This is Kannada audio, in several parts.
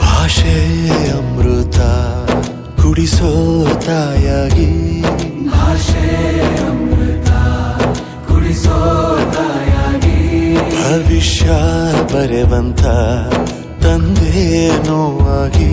ಭಾಷೆ ಅಮೃತ ಕುಡಿಸೋ ತಾಯಾಗಿ. ಭಾಷೆ ಅಮೃತ ಕುಡಿಸೋ ಭವಿಷ್ಯ ಬರೆವಂತ ತಂದೇನೋ ಆಗಿ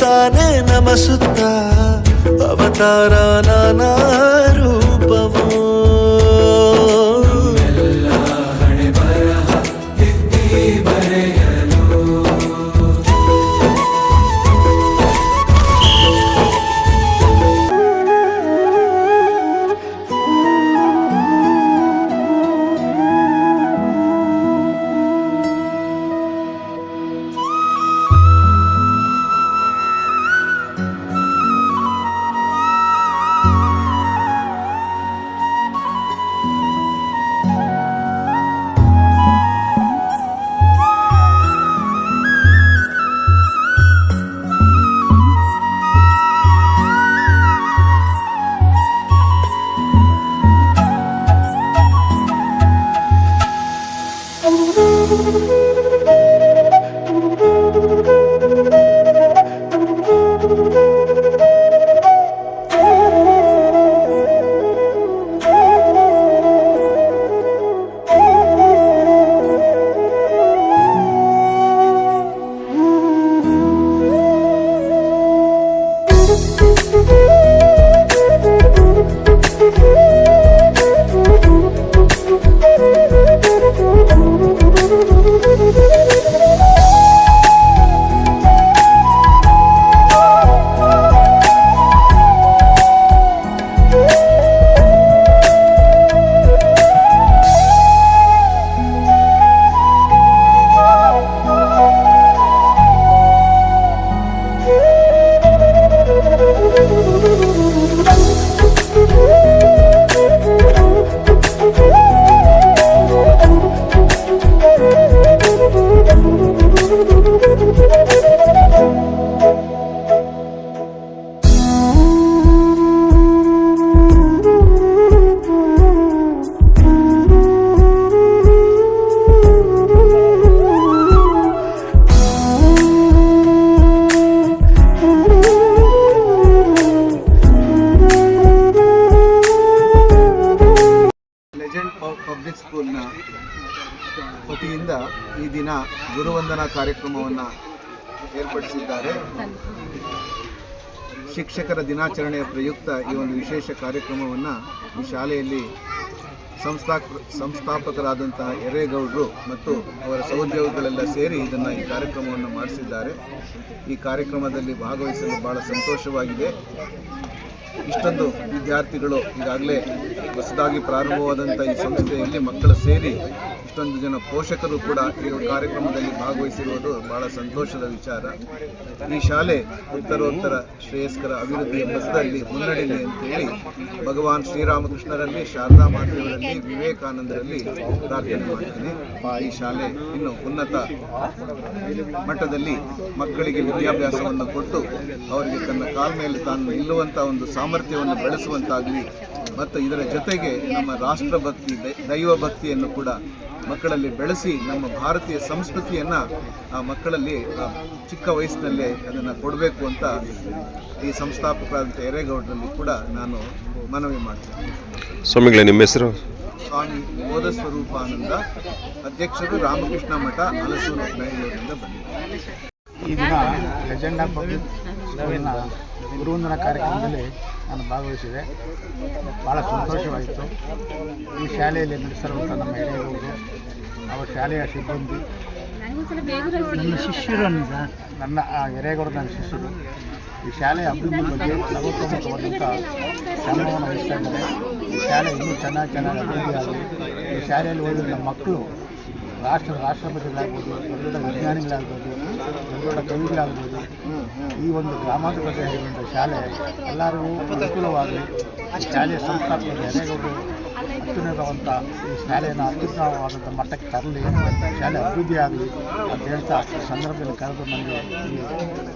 ಇರುತ್ತಾನೆ ನಮ ಸುತ್ತ ಅವತಾರ ನಾನಾ ಪಬ್ಲಿಕ್ ಸ್ಕೂಲ್ನ ವತಿಯಿಂದ ಈ ದಿನ ಗುರುವಂದನಾ ಕಾರ್ಯಕ್ರಮವನ್ನು ಏರ್ಪಡಿಸಿದ್ದಾರೆ. ಶಿಕ್ಷಕರ ದಿನಾಚರಣೆಯ ಪ್ರಯುಕ್ತ ಈ ಒಂದು ವಿಶೇಷ ಕಾರ್ಯಕ್ರಮವನ್ನು ಈ ಶಾಲೆಯಲ್ಲಿ ಸಂಸ್ಥಾಪ ಸಂಸ್ಥಾಪಕರಾದಂತಹ ಎರೇಗೌಡರು ಮತ್ತು ಅವರ ಸಹೋದ್ಯೋಗಿಗಳೆಲ್ಲ ಸೇರಿ ಇದನ್ನು ಈ ಕಾರ್ಯಕ್ರಮವನ್ನು ಮಾಡಿಸಿದ್ದಾರೆ. ಈ ಕಾರ್ಯಕ್ರಮದಲ್ಲಿ ಭಾಗವಹಿಸಲು ಭಾಳ ಸಂತೋಷವಾಗಿದೆ. ಇಷ್ಟೊಂದು ವಿದ್ಯಾರ್ಥಿಗಳು ಈಗಾಗಲೇ ಹೊಸದಾಗಿ ಪ್ರಾರಂಭವಾದಂಥ ಈ ಸಂಸ್ಥೆಯಲ್ಲಿ ಮಕ್ಕಳು ಸೇರಿ ಇಷ್ಟೊಂದು ಜನ ಪೋಷಕರು ಕೂಡ ಈ ಕಾರ್ಯಕ್ರಮದಲ್ಲಿ ಭಾಗವಹಿಸಿರುವುದು ಬಹಳ ಸಂತೋಷದ ವಿಚಾರ. ಈ ಶಾಲೆ ಉತ್ತರೋತ್ತರ ಶ್ರೇಯಸ್ಕರ ಅಭಿವೃದ್ಧಿಯ ಪಥದಲ್ಲಿ ಮುನ್ನಡೆಯಲಿ ಅಂತೇಳಿ ಭಗವಾನ್ ಶ್ರೀರಾಮಕೃಷ್ಣರಲ್ಲಿ, ಶಾರದಾ ಮಾತೆಯವರಲ್ಲಿ, ವಿವೇಕಾನಂದರಲ್ಲಿ ಪ್ರಾರ್ಥನೆ ಮಾಡ್ತೀನಿ. ಈ ಶಾಲೆ ಇನ್ನು ಉನ್ನತ ಮಟ್ಟದಲ್ಲಿ ಮಕ್ಕಳಿಗೆ ವಿದ್ಯಾಭ್ಯಾಸವನ್ನು ಕೊಟ್ಟು ಅವರಿಗೆ ತನ್ನ ಕಾಲ ಮೇಲೆ ತಾನು ನಿಲ್ಲುವಂಥ ಒಂದು ಸಾಮರ್ಥ್ಯವನ್ನು ಬೆಳೆಸುವಂತಾಗಲಿ. ಮತ್ತು ಇದರ ಜೊತೆಗೆ ನಮ್ಮ ರಾಷ್ಟ್ರಭಕ್ತಿ, ದೈವ ಭಕ್ತಿಯನ್ನು ಕೂಡ ಮಕ್ಕಳಲ್ಲಿ ಬೆಳೆಸಿ ನಮ್ಮ ಭಾರತೀಯ ಸಂಸ್ಕೃತಿಯನ್ನು ಆ ಮಕ್ಕಳಲ್ಲಿ ಚಿಕ್ಕ ವಯಸ್ಸಿನಲ್ಲೇ ಅದನ್ನು ಕೊಡಬೇಕು ಅಂತ ಈ ಸಂಸ್ಥಾಪಕರಾದಂಥ ಎರೇಗೌಡರಲ್ಲಿ ಕೂಡ ನಾನು ಮನವಿ ಮಾಡ್ತೇನೆ. ಸ್ವಾಮಿಗಳೇ ನಿಮ್ಮ ಹೆಸರು? ಸ್ವಾಮಿ ಬೋಧ ಸ್ವರೂಪಾನಂದ ಅಧ್ಯಕ್ಷರು ರಾಮಕೃಷ್ಣ ಮಠ ಹಲಸೂರು ಬೆಂಗಳೂರಿನಿಂದ ಬಂದಿದ್ದಾರೆ. ಈ ದಿನ ಲೆಜೆಂಡ್ ಆಫ್ ಗುರುವಂದನ ಕಾರ್ಯಕ್ರಮದಲ್ಲಿ ನಾನು ಭಾಗವಹಿಸಿದೆ. ಭಾಳ ಸಂತೋಷವಾಯಿತು ಈ ಶಾಲೆಯಲ್ಲಿ ನಡೆಸಿರುವಂಥ ನಮ್ಮ ಹಿರಿಯರು ಅವರ ಶಾಲೆಯ ಸಿಬ್ಬಂದಿ ನನ್ನ ಶಿಷ್ಯರು ನನ್ನ ಆ ಹಿರೇಗೌಡ ನನ್ನ ಶಿಷ್ಯರು ಈ ಶಾಲೆಯ ಅಭಿವೃದ್ಧಿ ಬಗ್ಗೆ ಸರ್ವತೋಮುಖವಾದಂಥ ಶ್ರಮವನ್ನು ವಹಿಸ್ತಾ ಇದ್ದಾರೆ. ಈ ಶಾಲೆ ಇನ್ನೂ ಚೆನ್ನಾಗಿ ಚೆನ್ನಾಗಿ ಅಭಿವೃದ್ಧಿ ಆಗಲಿ ಈ ಶಾಲೆಯಲ್ಲಿ ಓದಿದ ಮಕ್ಕಳು ರಾಷ್ಟ್ರ ರಾಷ್ಟ್ರಪತಿಗಳಾಗ್ಬೋದು, ದೊಡ್ಡ ದೊಡ್ಡ ವಿಜ್ಞಾನಿಗಳಾಗ್ಬೋದು ದೊಡ್ಡ ಕವಿಗಳಾಗ್ಬೋದು ಈ ಒಂದು ಗ್ರಾಮಾಂತರ ಪ್ರದೇಶಗಳಿಂದ ಶಾಲೆ ಎಲ್ಲರಿಗೂ ಅನುಕೂಲವಾಗಲಿ. ಶಾಲೆಯ ಸಂಸ್ಥಾಪನೆ ಎರೆಗೌಡರು ಅತ್ಯುನ್ನತವಂಥ ಈ ಶಾಲೆಯನ್ನು ಅತ್ಯುತ್ತಮವಾದಂಥ ಮಟ್ಟಕ್ಕೆ ತರಲಿ, ಶಾಲೆ ಅಭಿವೃದ್ಧಿ ಆಗಲಿ ಅಂತ ಹೇಳ್ತಾ ಈ ಸಂದರ್ಭದಲ್ಲಿ ಕರೆದು ನನಗೆ ಈ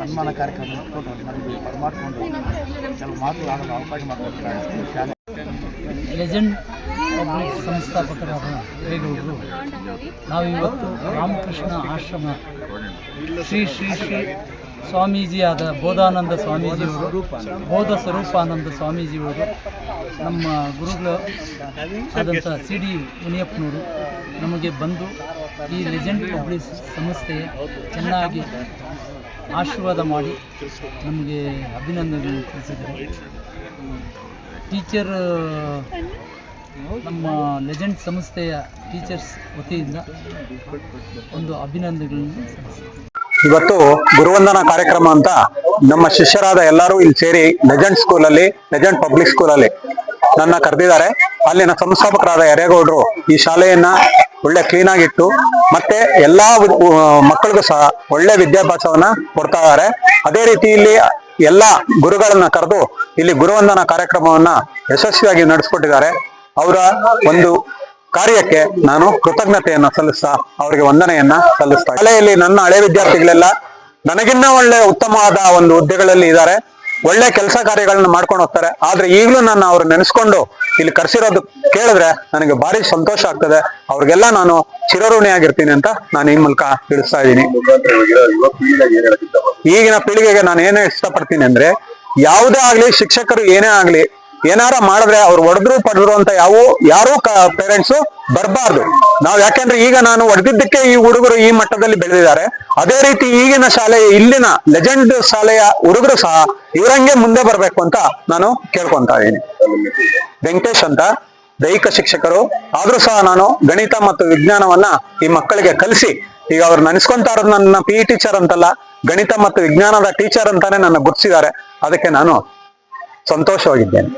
ಸನ್ಮಾನ ಕಾರ್ಯಕ್ರಮ ಇಟ್ಕೊಂಡು ನನಗೆ ಬರಮಾಡಿಕೊಂಡು ಕೆಲವು ಮಾತುಗಳಾಡಲು ಅವಕಾಶ ಮಾಡಿಕೊಡ್ತಾರೆ ಶಾಲೆ ಲೆಜೆಂಡ್ ಪಬ್ಲಿಕ್ ಸಂಸ್ಥಾಪಕರಾದ ರೇಗೌಡರು ನಾವಿವತ್ತು ರಾಮಕೃಷ್ಣ ಆಶ್ರಮ ಶ್ರೀ ಶ್ರೀ ಶ್ರೀ ಸ್ವಾಮೀಜಿಯಾದ ಬೋಧಾನಂದ ಸ್ವಾಮೀಜಿಯವರು, ಬೋಧ ಸ್ವರೂಪಾನಂದ ಸ್ವಾಮೀಜಿಯವರು, ನಮ್ಮ ಗುರುಗಳು ಆದಂಥ ಸಿ ಡಿ ಮುನಿಯಪ್ಪನವರು ನಮಗೆ ಬಂದು ಈ ಲೆಜೆಂಡ್ ಪಬ್ಲಿಕ್ ಸಂಸ್ಥೆ ಚೆನ್ನಾಗಿ ಆಶೀರ್ವಾದ ಮಾಡಿ ನಮಗೆ ಅಭಿನಂದನೆ ತಿಳಿಸಿದರು ಟೀಚರ್ ನಮ್ಮ ಲೆಜೆಂಡ್ ಸಂಸ್ಥೆಯ ಟೀಚರ್ಸ್ ವತಿಯಿಂದ ಒಂದು ಅಭಿನಂದನೆಗಳನ್ನು ಇವತ್ತು ಗುರುವಂದನಾ ಕಾರ್ಯಕ್ರಮ ಅಂತ ನಮ್ಮ ಶಿಷ್ಯರಾದ ಎಲ್ಲರೂ ಇಲ್ಲಿ ಸೇರಿ ಲೆಜೆಂಡ್ ಸ್ಕೂಲಲ್ಲಿ, ಲೆಜೆಂಡ್ ಪಬ್ಲಿಕ್ ಸ್ಕೂಲಲ್ಲಿ ನನ್ನ ಕರೆದಿದ್ದಾರೆ. ಅಲ್ಲಿನ ಸಂಸ್ಥಾಪಕರಾದ ಎರೇಗೌಡರು ಈ ಶಾಲೆಯನ್ನ ಒಳ್ಳೆ ಕ್ಲೀನ್ ಆಗಿಟ್ಟು ಮತ್ತೆ ಎಲ್ಲಾ ಮಕ್ಕಳಿಗೂ ಸಹ ಒಳ್ಳೆ ವಿದ್ಯಾಭ್ಯಾಸವನ್ನ ಕೊಡ್ತಾ ಇದ್ದಾರೆ. ಅದೇ ರೀತಿ ಇಲ್ಲಿ ಎಲ್ಲಾ ಗುರುಗಳನ್ನ ಕರೆದು ಇಲ್ಲಿ ಗುರುವಂದನಾ ಕಾರ್ಯಕ್ರಮವನ್ನ ಯಶಸ್ವಿಯಾಗಿ ನಡೆಸ್ಕೊಟ್ಟಿದ್ದಾರೆ. ಅವರ ಒಂದು ಕಾರ್ಯಕ್ಕೆ ನಾನು ಕೃತಜ್ಞತೆಯನ್ನ ಸಲ್ಲಿಸ್ತಾ ಅವರಿಗೆ ವಂದನೆಯನ್ನ ಸಲ್ಲಿಸ್ತಾ ಶಾಲೆಯಲ್ಲಿ ನನ್ನ ಹಳೆ ವಿದ್ಯಾರ್ಥಿಗಳೆಲ್ಲ ನನಗಿನ್ನ ಒಳ್ಳೆ ಉತ್ತಮವಾದ ಒಂದು ಹುದ್ದೆಗಳಲ್ಲಿ ಇದ್ದಾರೆ. ಒಳ್ಳೆ ಕೆಲಸ ಕಾರ್ಯಗಳನ್ನ ಮಾಡ್ಕೊಂಡು ಹೋಗ್ತಾರೆ. ಆದ್ರೆ ಈಗಲೂ ನಾನು ಅವ್ರು ನೆನೆಸ್ಕೊಂಡು ಇಲ್ಲಿ ಕರ್ಸಿರೋದು ಕೇಳಿದ್ರೆ ನನಗೆ ಭಾರಿ ಸಂತೋಷ ಆಗ್ತದೆ. ಅವ್ರಿಗೆಲ್ಲ ನಾನು ಚಿರಋಣಿಯಾಗಿರ್ತೀನಿ ಅಂತ ನಾನು ಈ ಮೂಲಕ ತಿಳಿಸ್ತಾ ಇದ್ದೀನಿ. ಈಗಿನ ಪೀಳಿಗೆಗೆ ನಾನು ಏನೇ ಇಷ್ಟಪಡ್ತೀನಿ ಅಂದ್ರೆ ಯಾವುದೇ ಆಗ್ಲಿ ಶಿಕ್ಷಕರು ಏನೇ ಆಗ್ಲಿ ಏನಾರ ಮಾಡಿದ್ರೆ ಅವ್ರು ಹೊಡೆದ್ರು ಪಡೆದ್ರು ಅಂತ ಯಾವ ಯಾರೂ ಪೇರೆಂಟ್ಸ್ ಬರಬಾರ್ದು. ನಾವು ಯಾಕೆಂದ್ರೆ ಈಗ ನಾನು ಹೊಡೆದಿದ್ದಕ್ಕೆ ಈ ಹುಡುಗರು ಈ ಮಟ್ಟದಲ್ಲಿ ಬೆಳೆದಿದ್ದಾರೆ. ಅದೇ ರೀತಿ ಈಗಿನ ಶಾಲೆ, ಇಲ್ಲಿನ ಲೆಜೆಂಡ್ ಶಾಲೆಯ ಹುಡುಗರು ಸಹ ಇವರಂಗೆ ಮುಂದೆ ಬರ್ಬೇಕು ಅಂತ ನಾನು ಕೇಳ್ಕೊಂತ ಇದ್ದೀನಿ. ವೆಂಕಟೇಶ್ ಅಂತ ದೈಹಿಕ ಶಿಕ್ಷಕರು, ಆದ್ರೂ ಸಹ ನಾನು ಗಣಿತ ಮತ್ತು ವಿಜ್ಞಾನವನ್ನ ಈ ಮಕ್ಕಳಿಗೆ ಕಲಿಸಿ, ಈಗ ಅವ್ರು ನೆನೆಸ್ಕೊಂತಾ ಇರೋದು ನನ್ನ ಪಿ ಟೀಚರ್ ಅಂತಲ್ಲ, ಗಣಿತ ಮತ್ತು ವಿಜ್ಞಾನದ ಟೀಚರ್ ಅಂತಾನೆ ನನ್ನ ಗುರ್ತಿಸಿದ್ದಾರೆ. ಅದಕ್ಕೆ ನಾನು ಸಂತೋಷವಾಗಿದ್ದೇನೆ.